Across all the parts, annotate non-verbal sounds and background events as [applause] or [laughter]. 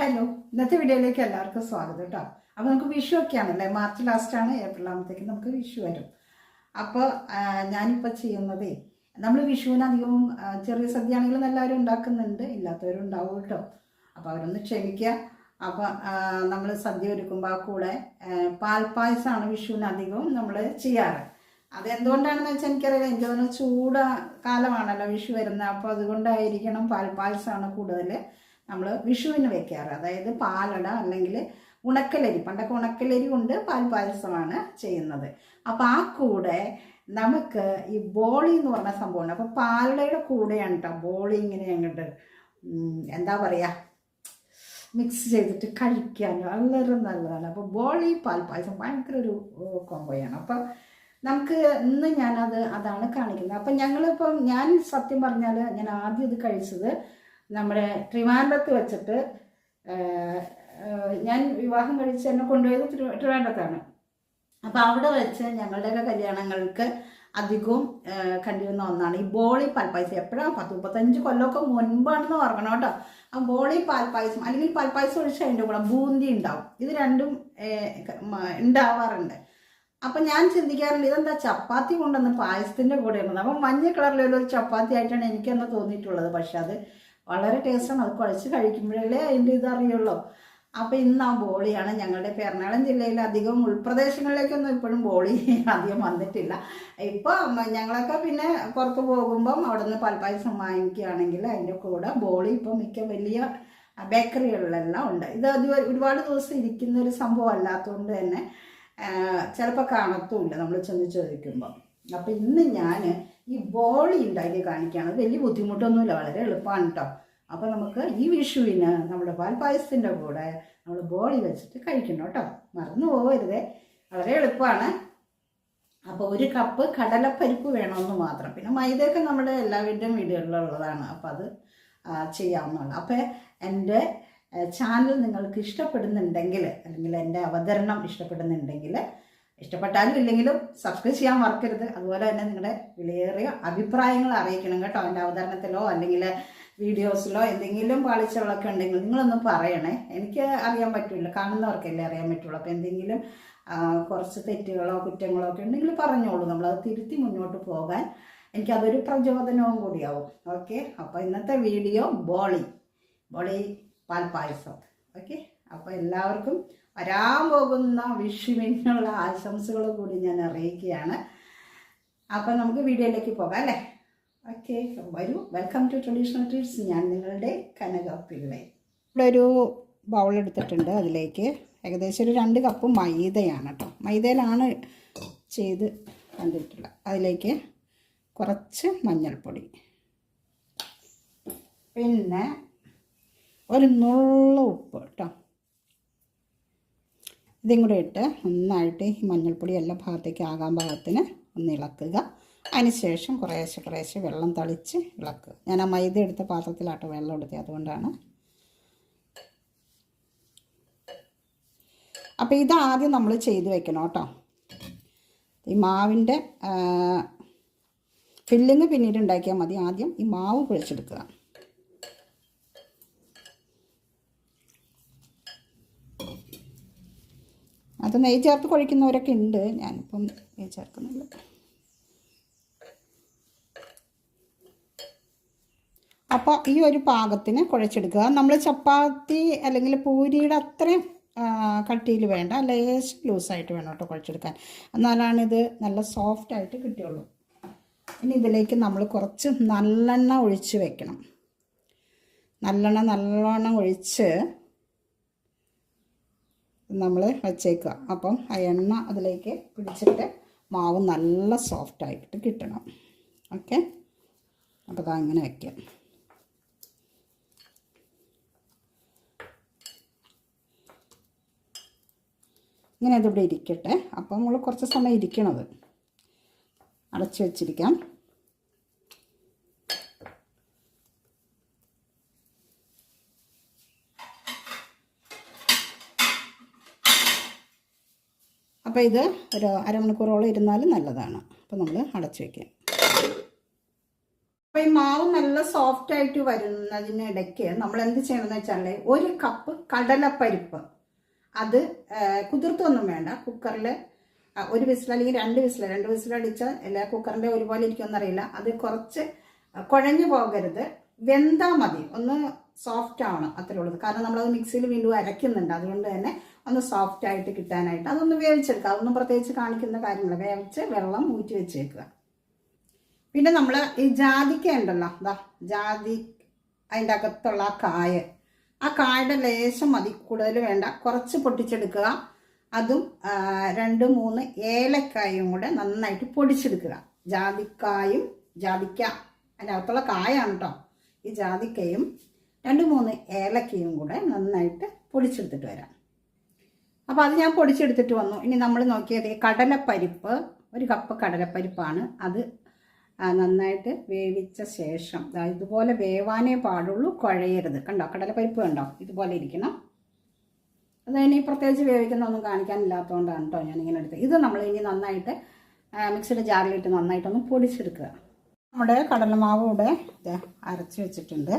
Hello ഇന്നത്തെ വീഡിയോയിലേക്ക് എല്ലാവർക്കും സ്വാഗതം കേട്ടോ അപ്പോൾ നമുക്ക് വിഷു ഒക്കെ ആണല്ലേ മാർച്ച് ലാസ്റ്റ് ആണ് ഏപ്രിൽ ആകുമ്പോഴത്തേക്ക് നമുക്ക് വിഷു വരും. അപ്പോൾ ഞാനിപ്പോൾ ചെയ്യുന്നതേ നമ്മൾ വിഷുവിന് അധികവും ചെറിയ സദ്യ ആണെങ്കിലും എല്ലാവരും ഉണ്ടാക്കുന്നുണ്ട്. ഇല്ലാത്തവരും ഉണ്ടാവും കേട്ടോ അപ്പോൾ അവരൊന്ന് ക്ഷമിക്കുക അപ്പോൾ നമ്മൾ സദ്യ ഒരുക്കുമ്പോൾ കൂടെ പാൽപ്പായസമാണ് വിഷുവിന് അധികവും നമ്മൾ ചെയ്യാറ്. അതെന്തുകൊണ്ടാണെന്ന് വെച്ചാൽ എനിക്കറിയില്ല. എനിക്ക് തോന്നുന്നു ചൂട് കാലമാണല്ലോ വിഷു വരുന്നത്. അപ്പോൾ അതുകൊണ്ടായിരിക്കണം പാൽപ്പായസമാണ് കൂടുതൽ നമ്മൾ വിഷുവിന് വെക്കാറ്. അതായത് പാലട അല്ലെങ്കിൽ ഉണക്കലരി. പണ്ടൊക്കെ ഉണക്കലരി കൊണ്ട് പാൽപായസമാണ് ചെയ്യുന്നത്. അപ്പോൾ ആ കൂടെ നമുക്ക് ഈ ബോളി എന്ന് പറഞ്ഞ സംഭവമാണ് അപ്പോൾ പാലടയുടെ കൂടെയാണ് കേട്ടോ ബോളി ഇങ്ങനെ അങ്ങോട്ട് എന്താ പറയുക മിക്സ് ചെയ്തിട്ട് കഴിക്കാൻ. വളരെ നല്ലതാണ്. അപ്പോൾ ബോളി പാൽപ്പായസം ഭയങ്കര ഒരു കോമ്പോയാണ് അപ്പോൾ നമുക്ക് ഇന്ന് ഞാനത് അതാണ് കാണിക്കുന്നത്. അപ്പം ഞങ്ങളിപ്പം ഞാൻ സത്യം പറഞ്ഞാൽ ഞാൻ ആദ്യം ഇത് കഴിച്ചത് നമ്മുടെ ട്രിവാൻഡ്രത്ത് വെച്ചിട്ട് ഞാൻ വിവാഹം കഴിച്ച് എന്നെ കൊണ്ടുപോയത് ട്രിവാൻഡ്രത്താണ്. അപ്പോൾ അവിടെ വെച്ച് ഞങ്ങളുടെയൊക്കെ കല്യാണങ്ങൾക്ക് അധികവും കണ്ടിരുന്ന ഒന്നാണ് ഈ ബോളി പാൽപ്പായസം. എപ്പോഴാണ് പത്ത് മുപ്പത്തഞ്ച് കൊല്ലമൊക്കെ മുൻപാണെന്ന് ഓർക്കണം കേട്ടോ. ആ ബോളി പാൽപ്പായസം അല്ലെങ്കിൽ പാൽപ്പായസം ഒഴിച്ച് അതിന്റെ കൂടെ ബൂന്തി ഉണ്ടാവും. ഇത് രണ്ടും ഉണ്ടാവാറുണ്ട്. അപ്പം ഞാൻ ചിന്തിക്കാറുണ്ട് ഇതെന്താ ചപ്പാത്തി കൊണ്ടുവന്ന് പായസത്തിന്റെ കൂടെ ഇടുന്നത് അപ്പം മഞ്ഞ കളറിലുള്ള ഒരു ചപ്പാത്തി ആയിട്ടാണ് എനിക്കെന്ന് തോന്നിയിട്ടുള്ളത്. പക്ഷെ അത് വളരെ ടേസ്റ്റാണ് അത് കുഴച്ച് കഴിക്കുമ്പോഴല്ലേ അതിന്റെ ഇതറിയുള്ളൂ അപ്പം ഇന്ന് ആ ബോളിയാണ് ഞങ്ങളുടെ എറണാകുളം ജില്ലയിൽ അധികം ഉൾപ്രദേശങ്ങളിലേക്കൊന്നും ഇപ്പോഴും ബോളി [laughs] അധികം വന്നിട്ടില്ല. ഇപ്പോൾ ഞങ്ങളൊക്കെ പിന്നെ പുറത്ത് പോകുമ്പം അവിടെ നിന്ന് പാൽപ്പായസം വാങ്ങിക്കുകയാണെങ്കിൽ അതിന്റെ കൂടെ ബോളി ഇപ്പം മിക്ക വലിയ ബേക്കറികളിലെല്ലാം ഉണ്ട്. ഇത് അത് ഒരുപാട് ദിവസം ഇരിക്കുന്ന ഒരു സംഭവം അല്ലാത്തതുകൊണ്ട് തന്നെ ചിലപ്പോൾ കാണത്തുമില്ല. നമ്മൾ ചെന്ന് ചോദിക്കുമ്പോൾ അപ്പം ഇന്ന് ഞാൻ ഈ ബോളി ഉണ്ടാക്കി കാണിക്കുകയാണ് വലിയ ബുദ്ധിമുട്ടൊന്നുമില്ല വളരെ എളുപ്പമാണ് കേട്ടോ അപ്പോൾ നമുക്ക് ഈ വിഷുവിന് നമ്മുടെ പാൽപ്പായസത്തിന്റെ കൂടെ നമ്മൾ ബോളി വെച്ചിട്ട് കഴിക്കണം കേട്ടോ മറന്നു പോകരുതേ. വളരെ എളുപ്പമാണ്. അപ്പോൾ ഒരു കപ്പ് കടലപ്പരിപ്പ് വേണമെന്ന് മാത്രം. പിന്നെ മൈദയൊക്കെ നമ്മുടെ എല്ലാ എല്ലാവരുടെയും വീടുകളിലുള്ളതാണ്. അപ്പോൾ അത് ചെയ്യാവുന്നതാണ്. അപ്പോൾ എന്റെ ചാനൽ നിങ്ങൾക്ക് ഇഷ്ടപ്പെടുന്നുണ്ടെങ്കിൽ അല്ലെങ്കിൽ എന്റെ അവതരണം ഇഷ്ടപ്പെടുന്നുണ്ടെങ്കിൽ ഇഷ്ടപ്പെട്ടാലും ഇല്ലെങ്കിലും സബ്സ്ക്രൈബ് ചെയ്യാൻ മറക്കരുത്. അതുപോലെ തന്നെ നിങ്ങളുടെ വിലയേറിയ അഭിപ്രായങ്ങൾ അറിയിക്കണം കേട്ടോ. എന്റെ അവതരണത്തിലോ അല്ലെങ്കിൽ വീഡിയോസിലോ എന്തെങ്കിലും പാളിച്ചകളൊക്കെ ഉണ്ടെങ്കിൽ നിങ്ങളൊന്ന് പറയണേ. എനിക്ക് അറിയാൻ പറ്റില്ല. കാണുന്നവർക്കല്ലേ അറിയാൻ പറ്റുള്ളൂ. അപ്പോൾ എന്തെങ്കിലും കുറച്ച് തെറ്റുകളോ കുറ്റങ്ങളോ ഒക്കെ ഉണ്ടെങ്കിൽ പറഞ്ഞോളൂ. നമ്മളത് തിരുത്തി മുന്നോട്ട് പോകാൻ എനിക്കതൊരു പ്രചോദനവും കൂടിയാവും. ഓക്കെ? അപ്പോൾ ഇന്നത്തെ വീഡിയോ ബോളി. ബോളി പാൽപ്പായസം ഓക്കെ? അപ്പോൾ എല്ലാവർക്കും വരാൻ പോകുന്ന വിഷുവിനുള്ള ആശംസകൾ കൂടി ഞാൻ അറിയിക്കുകയാണ്. അപ്പം നമുക്ക് വീഡിയോയിലേക്ക് പോകാം അല്ലേ? ഓക്കെ വരൂ. വെൽക്കം ടു ട്രഡീഷണൽ ട്രീറ്റ്സ് ഞാൻ നിങ്ങളുടെ കനക പിള്ളை ഇവിടെ ഒരു ബൗൾ എടുത്തിട്ടുണ്ട് അതിലേക്ക്. ഏകദേശം ഒരു രണ്ട് കപ്പ് മൈദയാണ് കേട്ടോ. മൈദയിലാണ് ചെയ്ത് കണ്ടിട്ടുള്ളത്. അതിലേക്ക് കുറച്ച് മഞ്ഞൾപ്പൊടി. പിന്നെ ഒരു നുള്ള ഉപ്പ് കേട്ടോ. ഇതും കൂടെ ഇട്ട് നന്നായിട്ട് ഈ മഞ്ഞൾപ്പൊടി എല്ലാ ഭാഗത്തേക്ക് ആകാൻ ഭാഗത്തിന് ഒന്ന് ഇളക്കുക. അതിനുശേഷം കുറേശ്ശെ കുറേശ്ശെ വെള്ളം തളിച്ച് ഇളക്കുക. ഞാൻ ആ മൈദ എടുത്ത പാത്രത്തിലാട്ടോ വെള്ളം എടുത്തത് അതുകൊണ്ടാണ്. അപ്പോൾ ഇതാദ്യം നമ്മൾ ചെയ്ത് വെക്കണം കേട്ടോ. ഈ മാവിന്റെ ഫില്ലിങ് പിന്നീട് ഉണ്ടാക്കിയാൽ മതി. ആദ്യം ഈ മാവ് കുഴച്ചെടുക്കുക അത് നെയ്യ് ചേർത്ത് കുഴിക്കുന്നവരൊക്കെ ഉണ്ട്. ഞാനിപ്പം നെയ്യ് ചേർക്കുന്നില്ല അപ്പോൾ ഈ ഒരു പാകത്തിന് കുഴച്ചെടുക്കുക. നമ്മൾ ചപ്പാത്തി അല്ലെങ്കിൽ പൂരിയുടെ അത്രയും കട്ടിയിൽ വേണ്ട ലേശം ലൂസായിട്ട് വേണം കേട്ടോ കുഴച്ചെടുക്കാൻ. എന്നാലാണ് ഇത് നല്ല സോഫ്റ്റ് ആയിട്ട് കിട്ടിയുള്ളൂ. ഇനി ഇതിലേക്ക് നമ്മൾ കുറച്ച് നല്ലെണ്ണ ഒഴിച്ച് വെക്കണം. നല്ലെണ്ണ നല്ലോണം ഒഴിച്ച് നമ്മൾ വച്ചേക്കുക. അപ്പം ആ എണ്ണ അതിലേക്ക് പിടിച്ചിട്ട് മാവ് നല്ല സോഫ്റ്റ് ആയിട്ട് കിട്ടണം. ഓക്കെ അപ്പോൾ അത് അങ്ങനെ വയ്ക്കാം ഇങ്ങനെ അതിവിടെ ഇരിക്കട്ടെ. അപ്പം നമ്മൾ കുറച്ച് സമയം ഇരിക്കണത്. അടച്ചു വെച്ചിരിക്കാം. അപ്പോൾ ഇത് ഒരു അരമണിക്കൂറോളം ഇരുന്നാൽ നല്ലതാണ്. അപ്പോൾ നമ്മൾ അടച്ചു വയ്ക്കാം അപ്പോൾ ഈ മാവ് നല്ല സോഫ്റ്റ് ആയിട്ട് വരുന്നതിനിടയ്ക്ക് നമ്മൾ എന്ത് ചെയ്യണമെന്ന് വെച്ചാൽ ഒരു കപ്പ് കടലപ്പരിപ്പ്. അത് കുതിർത്തൊന്നും വേണ്ട. കുക്കറിൽ ഒരു വിസിൽ അല്ലെങ്കിൽ രണ്ട് വിസിൽ രണ്ട് വിസിൽ അടിച്ചാൽ എല്ലാ കുക്കറിന്റെ ഒരുപോലെ ഇരിക്കുമെന്നറിയില്ല അത് കുറച്ച് കുഴഞ്ഞു പോകരുത്. വെന്താൽ മതി. ഒന്ന് സോഫ്റ്റ് ആണ് അത്രേ ഉള്ളത് കാരണം നമ്മളത് മിക്സിയിൽ വീണ്ടും അരയ്ക്കുന്നുണ്ട് അതുകൊണ്ട് തന്നെ ഒന്ന് സോഫ്റ്റ് ആയിട്ട് കിട്ടാനായിട്ട് അതൊന്ന് വേവിച്ചെടുക്കുക. അതൊന്നും പ്രത്യേകിച്ച് കാണിക്കുന്ന കാര്യമില്ല. വേവിച്ച് വെള്ളം ഊറ്റി വെച്ചേക്കുക. പിന്നെ നമ്മൾ ഈ ജാതിക്ക ഉണ്ടല്ലോ. ദാ ജാതി അതിന്റെ അകത്തുള്ള ആ കായ. ആ കായുടെ ലേശം മതി. കൂടുതൽ വേണ്ട. കുറച്ച് പൊട്ടിച്ചെടുക്കുക. അതും രണ്ട് മൂന്ന് ഏലക്കായും കൂടെ നന്നായിട്ട് പൊടിച്ചെടുക്കുക. ജാതിക്കായും ജാതിക്ക അതിന്റെ അകത്തുള്ള കായാണ് കേട്ടോ ഈ ജാതിക്കയും രണ്ട് മൂന്ന് ഏലക്കയും കൂടെ നന്നായിട്ട് പൊടിച്ചെടുത്തിട്ട് വരാം. അപ്പോൾ അത് ഞാൻ പൊടിച്ചെടുത്തിട്ട് വന്നു. ഇനി നമ്മൾ നോക്കിയത് കടലപ്പരിപ്പ് ഒരു കപ്പ് കടലപ്പരിപ്പാണ്. അത് നന്നായിട്ട് വേവിച്ച ശേഷം ഇതുപോലെ വേവാനേ പാടുള്ളൂ കുഴയരുത്. കണ്ടോ? കടലപ്പരിപ്പ് കണ്ടോ? ഇതുപോലെ ഇരിക്കണം. അത് ഇനി പ്രത്യേകിച്ച് വേവിക്കുന്ന ഒന്നും കാണിക്കാനില്ലാത്തതുകൊണ്ടാണ് കേട്ടോ ഞാനിങ്ങനെ എടുത്തത്. ഇത് നമ്മൾ ഇനി നന്നായിട്ട് മിക്സിയുടെ ജാറിലിട്ട് നന്നായിട്ടൊന്ന് പൊടിച്ചെടുക്കുക. നമ്മുടെ കടലമാവ് ദേ അരച്ച് വെച്ചിട്ടുണ്ട്.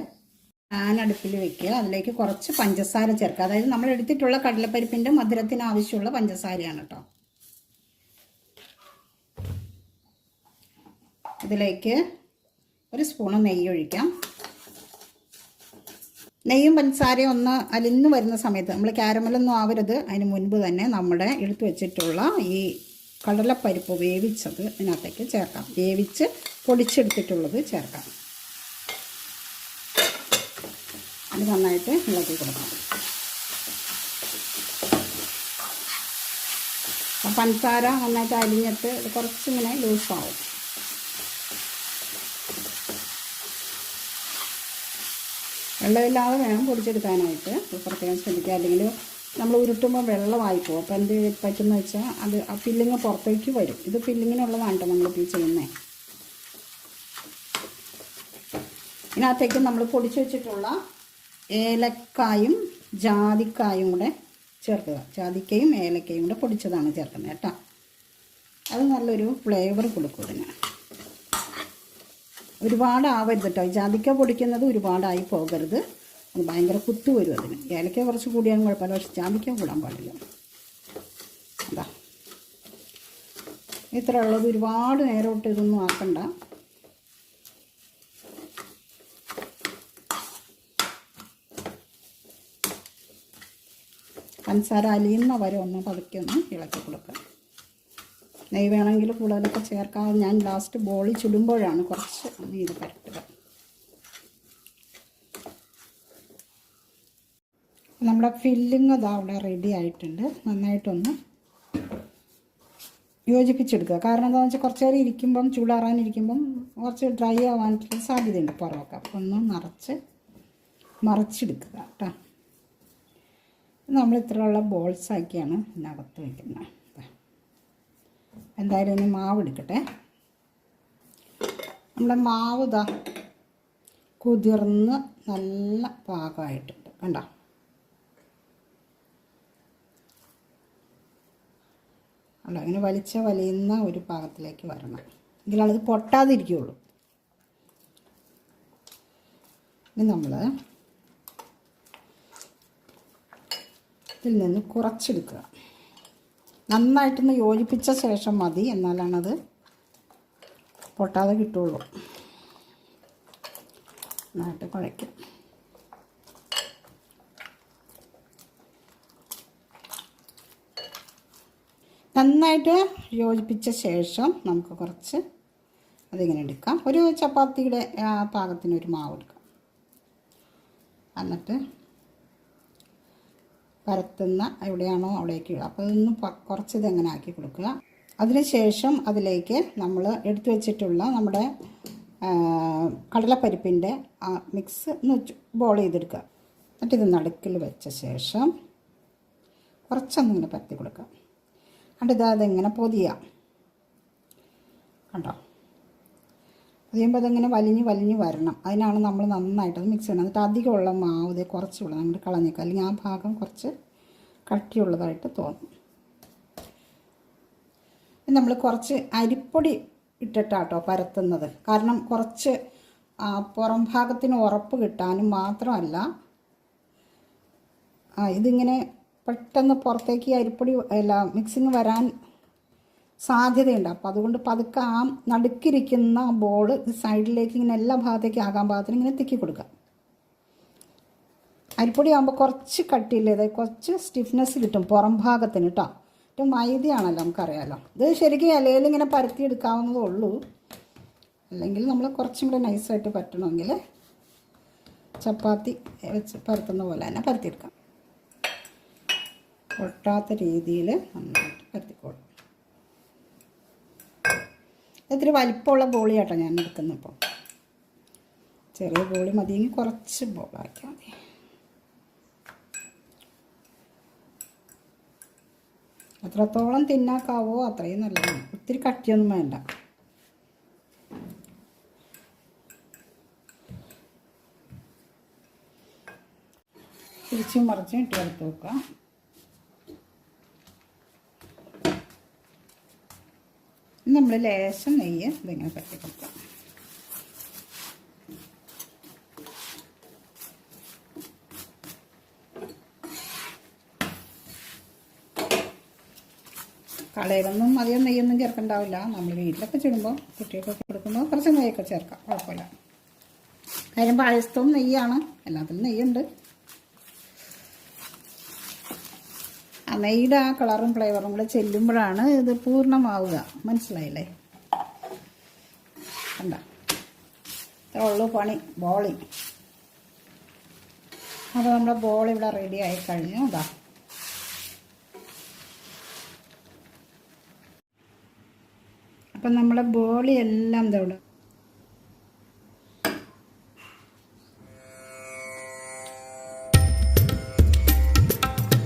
പാൻ അടുപ്പിൽ വെക്കുക. അതിലേക്ക് കുറച്ച് പഞ്ചസാര ചേർക്കുക. അതായത് നമ്മൾ എടുത്തിട്ടുള്ള കടലപ്പരിപ്പിന്റെ മധുരത്തിന് ആവശ്യമുള്ള പഞ്ചസാരയാണ് കേട്ടോ ഇതിലേക്ക് ഒരു സ്പൂണ് നെയ്യ് ഒഴിക്കാം. നെയ്യും പഞ്ചസാരയും ഒന്ന് അലിഞ്ഞു വരുന്ന സമയത്ത് നമ്മൾ ക്യാരമലൊന്നും ആവരുത്. അതിന് മുൻപ് തന്നെ നമ്മുടെ എടുത്തു വെച്ചിട്ടുള്ള ഈ കടലപ്പരിപ്പ് വേവിച്ചത് ഇതിനകത്തേക്ക് ചേർക്കാം. വേവിച്ച് പൊടിച്ചെടുത്തിട്ടുള്ളത് ചേർക്കാം. അത് നന്നായിട്ട് ഇളക്കി കൊടുക്കണം. പഞ്ചസാര നന്നായിട്ട് അരിഞ്ഞിട്ട് ഇത് കുറച്ചിങ്ങനെ ലൂസാവും. വെള്ളമില്ലാതെ വേണം പൊടിച്ചെടുക്കാനായിട്ട്. ഇത് പ്രത്യേകം ശ്രദ്ധിക്കുക അല്ലെങ്കിൽ നമ്മൾ ഉരുട്ടുമ്പോൾ വെള്ളമായി പോകും അപ്പോൾ എന്ത് പറ്റുമെന്ന് വെച്ചാൽ അത് ആ ഫില്ലിങ് പുറത്തേക്ക് വരും. ഇത് ഫില്ലിങ്ങിനുള്ളതാണ് കേട്ടോ നമ്മളിപ്പോൾ ഈ ചെയ്യുന്നത്. ഇതിനകത്തേക്ക് നമ്മൾ പൊടിച്ചു വെച്ചിട്ടുള്ള ഏലക്കായും ജാതിക്കായും കൂടെ ചേർക്കുക. ജാതിക്കയും ഏലക്കയും കൂടെ പൊടിച്ചതാണ് ചേർക്കുന്നത് കേട്ടോ. അത് നല്ലൊരു ഫ്ലേവർ കൊടുക്കും ഇതിന് ഒരുപാട് ആവരുത് കേട്ടോ. ജാതിക്ക പൊടിക്കുന്നത് ഒരുപാടായി പോകരുത്. അത് ഭയങ്കര കുത്തു വരും അതിന്. ഏലക്ക കുറച്ച് കൂടിയാലും കുഴപ്പമില്ല. പക്ഷെ ജാതിക്ക കൂടാൻ പാടില്ല. അതാ ഇത്ര ഉള്ളത് ഒരുപാട് നേരോട്ട് ഇതൊന്നും ആക്കണ്ട. പഞ്ചസാര അലിയുന്ന വരെ ഒന്ന് പതുക്കി ഒന്ന് ഇളക്കി കൊടുക്കുക. നെയ്യ് വേണമെങ്കിൽ കൂടുതലൊക്കെ ചേർക്കാതെ ഞാൻ ലാസ്റ്റ് ബോളി ചുടുമ്പോഴാണ് കുറച്ച് ഇത് പരട്ടുക നമ്മുടെ ഫില്ലിങ് ഇതാ അവിടെ റെഡി ആയിട്ടുണ്ട്. നന്നായിട്ടൊന്ന് യോജിപ്പിച്ചെടുക്കുക. കാരണം എന്താണെന്ന് വെച്ചാൽ കുറച്ച് നേരം ഇരിക്കുമ്പം ചൂടാറാനിരിക്കുമ്പം കുറച്ച് ഡ്രൈ ആവാനുള്ള സാധ്യതയുണ്ട് പുറമൊക്കെ. അപ്പോൾ ഒന്ന് നിറച്ച് മറച്ചെടുക്കുക കേട്ടോ. നമ്മൾ ഇത്രയുള്ള ബോൾസ് ആക്കിയാണ് ഇതിനകത്ത് വയ്ക്കുന്നത് എന്തായാലും ഇനി മാവ് എടുക്കട്ടെ. നമ്മുടെ മാവ് ഇതാ കുതിർന്ന് നല്ല പാകമായിട്ടുണ്ട്. കണ്ടോ? അങ്ങനെ വലിച്ച വലിയുന്ന ഒരു പാകത്തിലേക്ക് വരണം. എങ്കിലാണിത് പൊട്ടാതിരിക്കുകയുള്ളൂ ഇനി നമ്മൾ ഇതിൽ നിന്ന് കുറച്ചെടുക്കുക. നന്നായിട്ടൊന്ന് യോജിപ്പിച്ച ശേഷം മതി. എന്നാലാണത് പൊട്ടാതെ കിട്ടുള്ളൂ. നന്നായിട്ട് കുഴയ്ക്കും. നന്നായിട്ട് യോജിപ്പിച്ച ശേഷം നമുക്ക് കുറച്ച് അതിങ്ങനെ എടുക്കാം. ഒരു ചപ്പാത്തിയുടെ പാകത്തിന് ഒരു മാവ് എടുക്കാം. എന്നിട്ട് പരത്തുന്ന എവിടെയാണോ അവിടേക്ക് ഇടുക. അപ്പോൾ ഇതൊന്ന് പ- കുറച്ച് ഇതെങ്ങനെ ആക്കി കൊടുക്കുക. അതിനുശേഷം അതിലേക്ക് നമ്മൾ എടുത്തു വെച്ചിട്ടുള്ള നമ്മുടെ കടലപ്പരിപ്പിന്റെ ആ മിക്സ് ഒന്ന് ബോൾ ചെയ്തെടുക്കുക. എന്നിട്ട് ഇത് നടുക്കിൽ വെച്ച ശേഷം കുറച്ചൊന്നിങ്ങനെ പരത്തി കൊടുക്കുക. എന്നിട്ട് ഇത് അതിങ്ങനെ പൊതിയാം കണ്ടോ? പൊതിയുമ്പോൾ അതിങ്ങനെ വലിഞ്ഞ് വലിഞ്ഞ് വരണം. അതിനാണ് നമ്മൾ നന്നായിട്ട് അത് മിക്സ് ചെയ്യണം. എന്നിട്ട് അധികമുള്ള മാവ് ഇത് കുറച്ചുള്ള. നമ്മൾ കളഞ്ഞേക്കുക അല്ലെങ്കിൽ ആ ഭാഗം കുറച്ച് കട്ടിയുള്ളതായിട്ട് തോന്നും. നമ്മൾ കുറച്ച് അരിപ്പൊടി ഇട്ടിട്ടാട്ടോ പരത്തുന്നത്. കാരണം കുറച്ച് പുറം ഭാഗത്തിന് ഉറപ്പ് കിട്ടാനും മാത്രമല്ല ഇതിങ്ങനെ പെട്ടെന്ന് പുറത്തേക്ക് അരിപ്പൊടി അല്ല മിക്സിങ് വരാൻ സാധ്യതയുണ്ട്. അപ്പോൾ അതുകൊണ്ട് പതുക്കെ ആ നടുക്കിരിക്കുന്ന ബോൾ സൈഡിലേക്ക് ഇങ്ങനെ എല്ലാ ഭാഗത്തേക്കും ആകാൻ ഭാഗത്തിന് ഇങ്ങനെ തിക്കി കൊടുക്കുക. അരിപ്പൊടി ആകുമ്പോൾ കുറച്ച് കട്ടിയില്ലേ കുറച്ച് സ്റ്റിഫ്നെസ് കിട്ടും പുറം ഭാഗത്തിന് കേട്ടോ ഏറ്റവും മൈദയാണല്ലോ നമുക്കറിയാമല്ലോ ഇത് ശരിക്കും ഇലയിൽ ഇങ്ങനെ പരത്തി എടുക്കാവുന്നതേ ഉള്ളൂ. അല്ലെങ്കിൽ നമ്മൾ കുറച്ചും കൂടെ നൈസായിട്ട് പറ്റണമെങ്കിൽ ചപ്പാത്തി വെച്ച് പരത്തുന്ന പോലെ തന്നെ പരത്തിയെടുക്കാം. പൊട്ടാത്ത രീതിയിൽ നന്നായിട്ട് പരത്തിക്കോളും. ഇത്തിരി വലിപ്പമുള്ള ബോളിയാട്ടോ ഞാൻ എടുക്കുന്നത് ഇപ്പോൾ ചെറിയ ബോളി മതിയെങ്കിൽ കുറച്ച് ബോളാക്കിയാൽ മതി. എത്രത്തോളം തിന്നാക്കാവോ അത്രയും നല്ലതാണ്. ഒത്തിരി കട്ടിയൊന്നും വേണ്ട. തിരിച്ചും മറിച്ചും ഇട്ട് കൊടുത്ത് വെക്കാം നമ്മൾ ലേശം നെയ്യ് ഇതിങ്ങനെ പറ്റി കൊടുക്കാം കടയിലൊന്നും അധികം നെയ്യൊന്നും ചേർക്കണ്ടാവില്ല. നമ്മൾ വീട്ടിലൊക്കെ ചുടുമ്പോൾ കുട്ടികൾക്കൊക്കെ കൊടുക്കുമ്പോൾ കുറച്ച് നെയ്യൊക്കെ ചേർക്കാം. കുഴപ്പമില്ല. കാര്യം പായസത്തവും നെയ്യാണ്. എല്ലാത്തിലും നെയ്യുണ്ട്. ആ നെയ്യുടെ ആ കളറും ഫ്ലേവറും കൂടെ ചെല്ലുമ്പോഴാണ് ഇത് പൂർണമാവുക. മനസ്സിലായില്ലേ? കണ്ട? ഇത്ര ഉള്ളൂ പണി ബോളി അപ്പോൾ നമ്മുടെ ബോൾ ഇവിടെ റെഡി ആയി കഴിഞ്ഞു. അതാ അപ്പം നമ്മുടെ ബോളി എല്ലാം ഇതാ ഇവിടെ